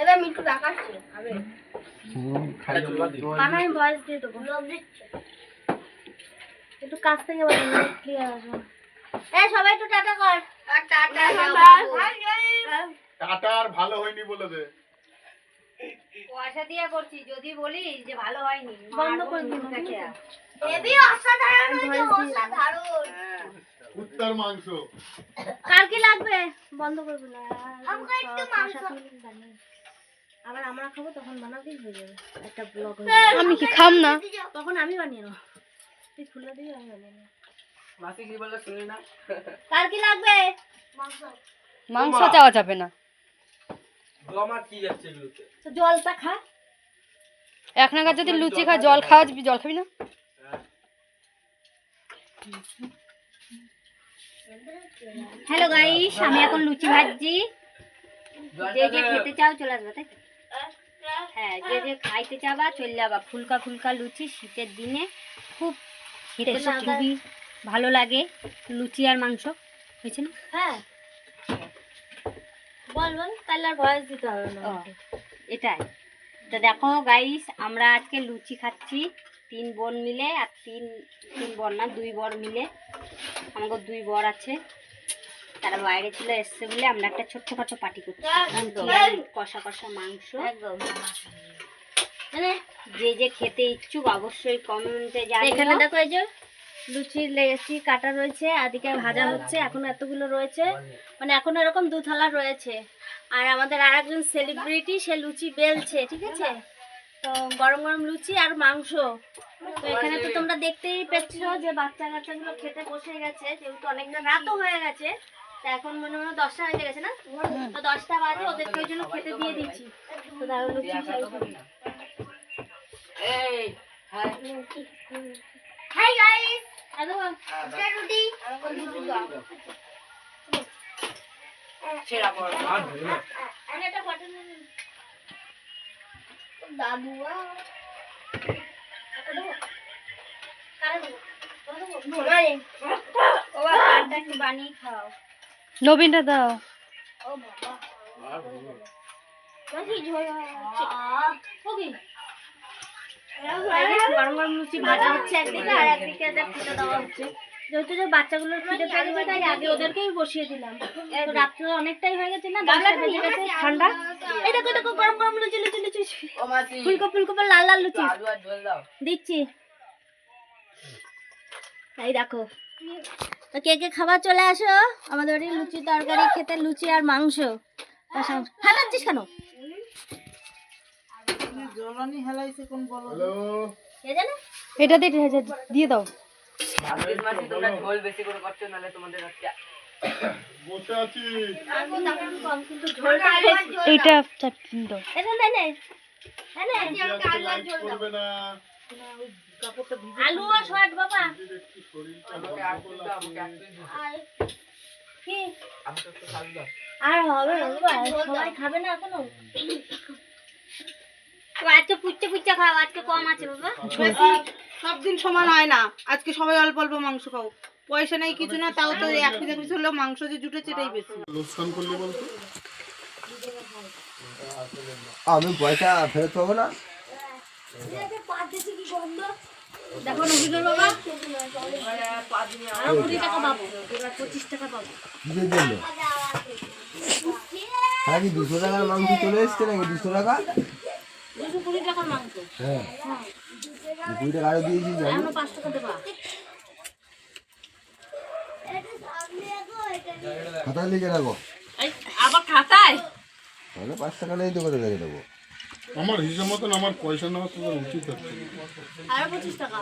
এটা মিঠু দেখাচ্ছে খাবে। বানাই ভয়েস দিয়ে দেবো। দিচ্ছে। একটু কাছ থেকে বলি ক্লিয়ার আসবে। এই সবাই একটু টাটা কর। টাটা টাটা আর ভালো হয়নি বলে দে। পয়সা দিয়ে করছি যদি বলিস যে ভালো হয়নি। বন্ধ করে দিন হেভি অসাধারণ হয়েছে অসাধারণ। উত্তর মাংস। কার কি লাগবে? বন্ধ করব না। আমাকে একটু মাংস। আবার আমরা খাব তখন বানাতেই হয়ে যাবে। একটা ব্লগ আমি কি খাম না? তখন আমি বানিয়ে নেব। তুই খুলে দিবি আমি বানিয়ে নেব। মাসি কি বলল শুনি না? কার কি লাগবে? মাংস। মাংস। চাওয়া যাবে না। আমার কি যাচ্ছে এগুলোতে? তো জলটা খা। এক নাগাদ যদি লুচি খা জল খাওয়া যাবি জল খাবি না? হ্যালো গাইস আমি এখন লুচি ভাজছি। যে যে খেতে চাও চলে আসবে তাই হ্যাঁ যে যে খাইতে চাবা চলে যাবা। ফুলকা ফুলকা লুচি শীতের দিনে খুব খেতে তো খুবই ভালো লাগে লুচি আর মাংস। হয়েছে না? হ্যাঁ। বল বল তাহলে আর ভয়েস দিতে হবে না এটাই। তো দেখো গাইস আমরা আজকে লুচি খাচ্ছি। তিন বোন মিলে আর তিন তিন বোন না দুই বর মিলে। আমাকে দুই বর আছে। তারা বাইরে ছিল এসছে বলে আমরা একটা ছোট্টখাটো পার্টি করছি। কষা কষা মাংস। একদম। মানে যে যে খেতে ইচ্ছুক অবশ্যই কমেন্টে এখানে জানিও দেখো এই যে লুচির লেচি কাটা রয়েছে আদিকে ভাজা হচ্ছে এখন এতগুলো রয়েছে। মানে এখন এরকম দু থালা রয়েছে। আর আমাদের আর একজন সেলিব্রিটি সে লুচি বেলছে ঠিক আছে? তো গরম গরম লুচি আর মাংস। তো এখানে তো তোমরা দেখতেই পাচ্ছ যে বাচ্চা কাচ্চাগুলো খেতে বসে গেছে যেহেতু অনেকটা রাতও হয়ে গেছে তা এখন মনে মনে দশটা হয়ে গেছে না? তো দশটা বাজে ওদেরকে ওই জন্য খেতে দিয়ে দিচ্ছি। তো তারা লুচি হাই। হাই গাইস হ্যালো রুটি ছেড়া পড় আর ধরে না আমি একটা ফটো নবীনটা দাও। গরম লুচি ভাজা হচ্ছে একদিকে আর একদিকে দেওয়া হচ্ছে। যেহেতু যে বাচ্চাগুলোর খিদে পেয়ে তাই আগে ওদেরকেই বসিয়ে দিলাম। রাত্রে অনেকটাই হয়ে গেছে না দশটা বেজে গেছে ঠান্ডা। এই দেখো দেখো গরম গরম লুচি লুচি লুচি। ফুলকো ফুলকো লাল লাল লুচি। দিচ্ছি। এই দেখো। তো কে কে খাবার চলে আসো? আমাদের বাড়ি লুচি তরকারি খেতে লুচি আর মাংস। ফাটাচ্ছিস কেন? হ্যালো কে জানে? এটা দিয়ে দিয়ে দাও। আজকের মাসি তোমরা ঝোল বেশি করে করছ নাহলে তোমাদের আজকে বসে আছি। কিন্তু ঝোলটা এইটা চাটনি দাও। এটা নে নে হ্যাঁ নে আজকে লাইট করবে না। আলু আর শর্ট বাবা। আর কি? আমি তো একটু খাব দাও। আর হবে সবাই খাবে না এখনও। তো আজকে পুচ্চা পুচ্চা খাও আজকে কম আছে বাবা। সব দিন সমান হয় না। আজকে সবাই অল্প অল্প মাংস খাও। পয়সা নেই কিছু না তাও তো এক এক পিস হলেও মাংস যে জুটেছে এটাই বেশি। লোকসান করলে বলতো? আমি পয়সা ফেরত পাবো না। দেখো নবীনের বাবা। কুড়ি টাকা পাবো। পঁচিশ টাকা পাবো। কিসের জন্য। হ্যাঁ কি দুশো টাকার মাংস চলে এসছে নাকি? দুশো টাকা? দুশো কুড়ি টাকার মাংস। হ্যাঁ। কুড়ি গাড়ি দিয়ে দিয়েছি জানি? এখনও পাঁচ টাকা দেবা। খাতা লিখে রাখো। আবার খাতায়? তাহলে পাঁচ টাকা নেই তো করে রেখে দেবো। আমার হিসাব মতন আমার পয়সা নেওয়া তো উচিত হচ্ছে। আরও পঁচিশ টাকা।